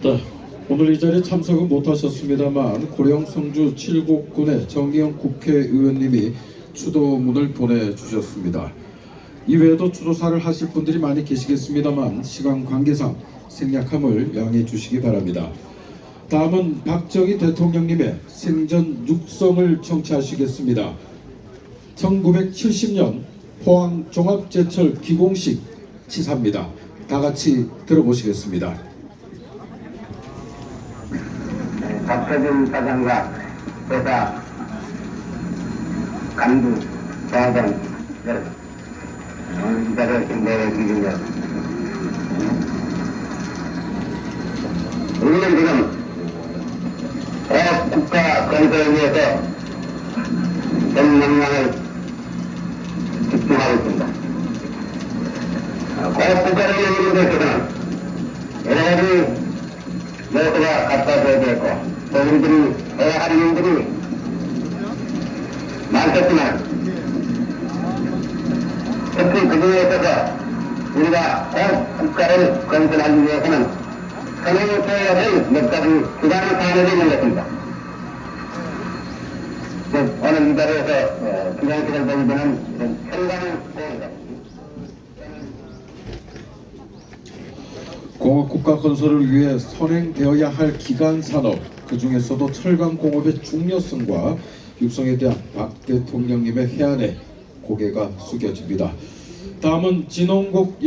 네, 오늘 이 자리에 참석은 못하셨습니다만 고령 성주 칠곡군의 정의영 국회의원님이 추도문을 보내주셨습니다. 이외에도 추도사를 하실 분들이 많이 계시겠습니다만 시간 관계상 생략함을 양해해 주시기 바랍니다. 다음은 박정희 대통령님의 생전 육성을 청취하시겠습니다. 1970년 포항 종합제철 기공식 치사입니다. 다 같이 들어보시겠습니다. 박서준 사장과 회사 간부 사장 여러 모두가 갖다 줘야 되고 또 우리들이 해야 할 일들이 많겠지만 특히 그 중에 있어서 우리가 꼭 국가를 건설하기 위해서는 선행해야 될몇 가지 기반 사안이 있는 것입니다. 그 오늘 이 자리에서 어, 보게 되는 이런 현관을 보입니다. 공업 국가 건설을 위해 선행되어야 할 기간 산업 그 중에서도 철강 공업의 중요성과 육성에 대한 박 대통령님의 해안에 고개가 숙여집니다. 다음은 진홍국